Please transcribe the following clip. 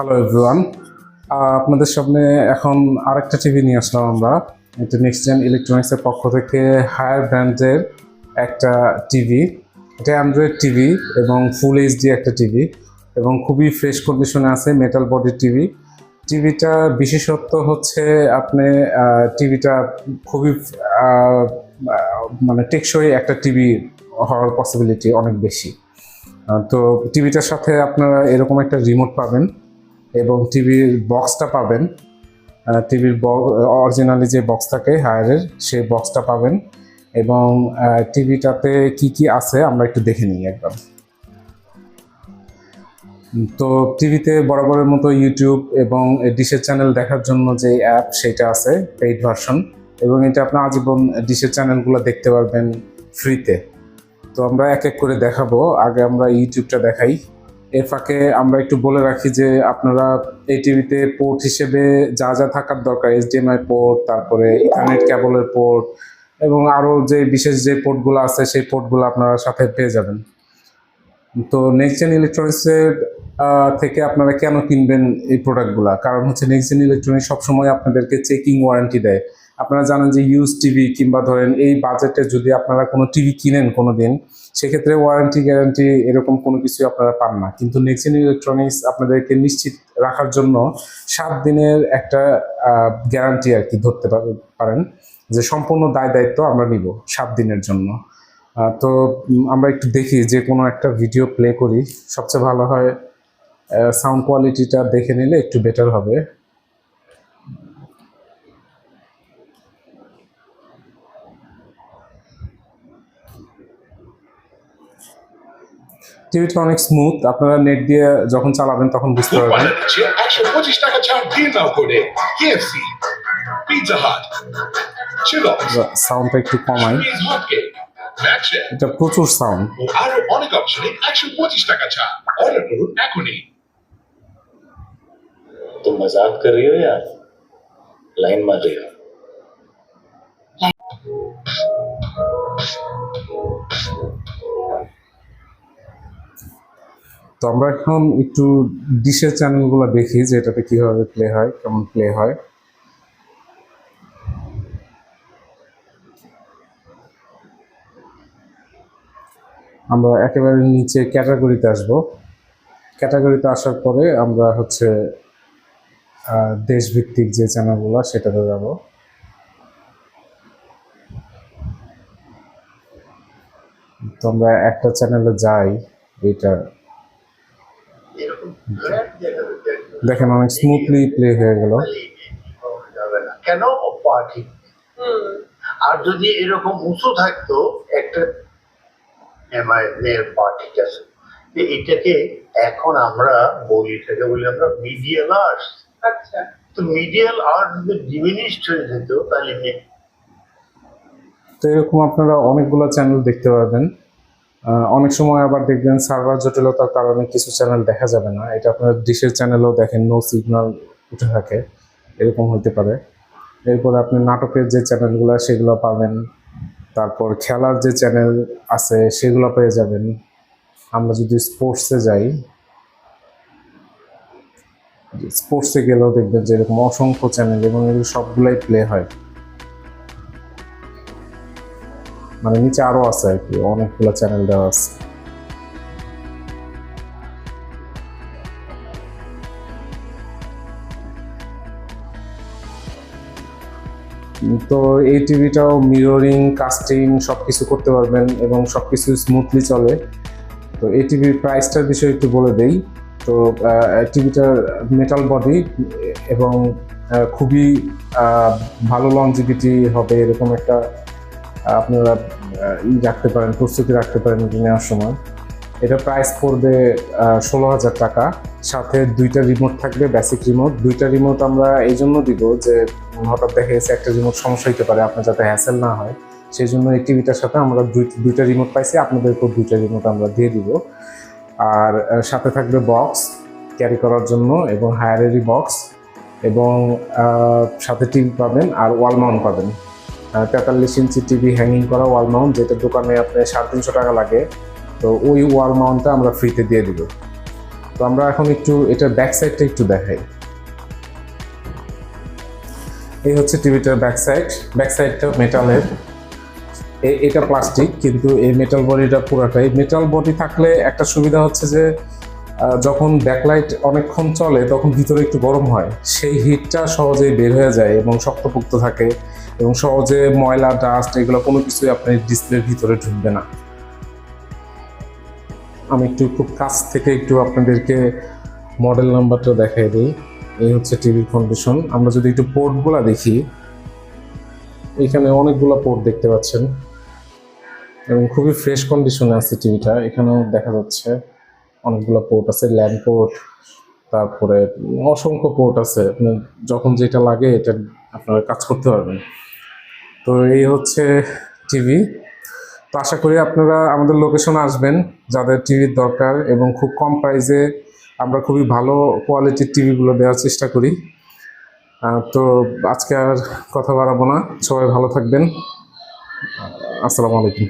Hello everyone আপনাদের সামনে এখন আরেকটা টিভি নিয়ে আসলাম আমরা। এটা নেক্সট জেন ইলেকট্রনিক্সের পক্ষ থেকে হায়ার ব্র্যান্ডের একটা টিভি এটা অ্যান্ড্রয়েড টিভি এবং ফুল এইচডি একটা টিভি এবং খুবই ফ্রেশ কন্ডিশনে আছে মেটাল বডি টিভি টিভিটা বিশেষত্ব হচ্ছে আপনি টিভিটা খুবই মানে টেকসই একটা টিভি হওয়ার পসিবিলিটি অনেক বেশি। তো টিভিটার সাথে আপনারা এরকম একটা রিমোট পাবেন। এবং টিভির বক্সটা পাবেন। টিভির অরিজিনালি যে বক্স থাকে হায়ারের সেই বক্সটা পাবেন। এবং টিভিটাতে কি কি আছে আমরা একটু দেখে নিই একবার। উম, তো টিভিতে বরাবরের মতো ইউটিউব এবং ডিশের চ্যানেল দেখার জন্য যে অ্যাপ সেটা আছে পেইড ভার্সন এবং এটা আপনার আজীবন ডিশের চ্যানেলগুলো দেখতে পারবেন ফ্রিতে তো আমরা এক এক করে দেখাবো। আগে আমরা ইউটিউবটা দেখাই। এর ফাঁকে আমরা একটু বলে রাখি যে আপনারা এই টিভিতে পোর্ট হিসেবে যা যা থাকার দরকার এইচডিএমআই পোর্ট তারপরে ইথারনেট কেবলের পোর্ট এবং আরও যে বিশেষ যে পোর্টগুলো আছে সেই পোর্টগুলো আপনারা সাথে পেয়ে যাবেন। তো নেক্সট জেন ইলেকট্রনিক্সের থেকে আপনারা কেন কিনবেন এই প্রোডাক্টগুলো কারণ হচ্ছে নেক্সট জেন ইলেকট্রনিক্স সবসময় আপনাদেরকে চেকিং ওয়ারেন্টি দেয়। আপনারা জানেন যে ইউজ টিভি কিংবা ধরেন এই বাজেটে যদি আপনারা কোনো টিভি কিনেন কোনো দিন সেক্ষেত্রে ওয়ারেন্টি গ্যারান্টি এরকম কোনো কিছু আপনারা পান না। কিন্তু নেক্সট জেন ইলেকট্রনিক্স আপনাদেরকে নিশ্চিত রাখার জন্য সাত দিনের একটা গ্যারান্টি আর কি ধরতে পার- পারেন যে সম্পূর্ণ দায় দায়িত্ব আমরা নিব সাত দিনের জন্য। তো আমরা একটু দেখি যে কোনো একটা ভিডিও প্লে করি। সবচেয়ে ভালো হয় সাউন্ড কোয়ালিটিটা দেখে নিলে একটু বেটার হবে। টিভিটা অনেক স্মুথ আপনারা নেট দিয়ে যখন চালাবেন তখন বুঝতে পারবেন উপায় আছে একশো পঁচিশ টাকা ছাড় দিয়ে নাও করে কেএফসি পিৎজা হাট চিলস সাউন্ডটা একটু কমাই চিজ হট কেক ম্যাচে এটা প্রচুর সাউন্ড ও আরো অনেক অপশনে একশো পঁচিশ টাকা ছাড় অর্ডার করুন এখনই तुम मजाक कर रही हो या लाइन मार रही हो তো আমরা এখন একটু ডিশের চ্যানেলগুলো দেখি যে এটাতে কীভাবে প্লে হয়, কেমন প্লে হয়। আমরা একেবারে নিচে ক্যাটাগরিতে আসব। ক্যাটাগরিতে আসার পরে আমরা হচ্ছে দেশভিত্তিক যে চ্যানেলগুলো, সেটাতে যাব। তো আমরা একটা চ্যানেলে যাই, এটা দেখেন অনেক স্মুথলি প্লে হয়ে গেল। যাবে না কেন পা ঠিক নেই। আর যদি এরকম উঁচু থাকতো একটা মেয়ের পা ঠিক আছে যে এটাকে এখন আমরা বলি এটাকে বলি আমরা মিডিয়াল আর্টস আচ্ছা। তো মিডিয়াল আর্ট যদি ডিমিনিশড হয়ে যেত তাহলে মে- তো এরকম আপনারা অনেকগুলো চ্যানেল দেখতে পারবেন। আহ, অনেক সময় আবার দেখবেন সার্ভার জটিলতার কারণে কিছু চ্যানেল দেখা যাবে না। এটা আপনার ডিশের চ্যানেলও দেখেন নো সিগন্যাল উঠে থাকে। এরকম হতে পারে। এরপর আপনি নাটকের যে চ্যানেলগুলো সেগুলো পাবেন। তারপর খেলার যে চ্যানেল আছে, সেগুলো পেয়ে যাবেন। আমরা যদি স্পোর্টসে যাই স্পোর্টসে গেলেও দেখবেন যে এরকম অসংখ্য চ্যানেল এবং এগুলো সবগুলাই প্লে হয়। মানে নিচে আরও আছে আর কি, অনেকগুলো চ্যানেল দেওয়া আছে। তো এই টিভিটাও মিররিং কাস্টিং সব কিছু করতে পারবেন এবং সব কিছু স্মুথলি চলে। তো এই টিভির প্রাইসটার বিষয়ে একটু বলে দেই। তো টিভিটার মেটাল বডি এবং খুবই ভালো লংজিভিটি হবে এরকম একটা আপনারা ই রাখতে পারেন, প্রস্তুতি রাখতে পারেন এটা নেওয়ার সময়। এটা প্রাইস পড়বে ষোলো হাজার টাকা। সাথে দুইটা রিমোট থাকবে বেসিক রিমোট দুইটা রিমোট আমরা এই জন্য দিব যে, হঠাৎ দেখা গেছে একটা রিমোট সমস্যা হতে পারে, আপনার যাতে হ্যাসেল না হয়। সেই জন্য এই টিভিটার সাথে আমরা দুই- দুইটা রিমোট পাইছি আপনাদেরকেও দুইটা রিমোট আমরা দিয়ে দিব। আর সাথে থাকবে বক্স ক্যারি করার জন্য এবং হায়ারেরই বক্স এবং সাথে টিভি পাবেন আর ওয়াল মাউন্ট পাবেন। তেতাল্লিশ ইঞ্চি টিভি হ্যাঙ্গিং করা ওয়াল মাউন্ট যেটা দোকানে আপনার সাড়ে তিনশো টাকা লাগে। তো ওই ওয়াল মাউন্টটা আমরা ফ্রিতে দিয়ে দিব। তো আমরা এখন একটু, এটার ব্যাক সাইডটা একটু দেখাই। এই হচ্ছে টিভিটার ব্যাক সাইড ব্যাক সাইডটা মেটালের এটা প্লাস্টিক কিন্তু এই মেটাল বডিটা পুরাটাই। মেটাল বডি থাকলে একটা সুবিধা হচ্ছে যে যখন ব্যাকলাইট অনেকক্ষণ চলে, তখন ভিতরে একটু গরম হয়। সেই হিটটা সহজেই বের হয়ে যায় এবং শক্তপোক্ত থাকে। এবং সহজে ময়লা ডাস্ট এগুলো কোনো কিছুই আপনার ডিসপ্লের ভিতরে ঢুকবে না। আমি একটু খুব কাছ থেকে একটু আপনাদেরকে মডেল নাম্বারটা দেখাই দিই। এই হচ্ছে টিভির কন্ডিশন আমরা যদি একটু পোর্টগুলো দেখি, এখানে অনেকগুলো পোর্ট দেখতে পাচ্ছেন। এবং খুবই ফ্রেশ কন্ডিশনে আছে টিভিটা এখানেও দেখা যাচ্ছে অনেকগুলো পোর্ট আছে ল্যান্ড পোর্ট তারপরে অসংখ্য পোর্ট আছে। আপনার যখন যেটা লাগে এটা আপনারা কাজ করতে পারবেন। তো এই হচ্ছে টিভি তো আশা করি আপনারা আমাদের লোকেশন আসবেন, যাদের টিভির দরকার এবং খুব কম প্রাইসে আমরা খুবই ভালো কোয়ালিটির টিভিগুলো দেওয়ার চেষ্টা করি। তো আজকে আর কথা বাড়াবো না। সবাই ভালো থাকবেন। আসসালামু আলাইকুম।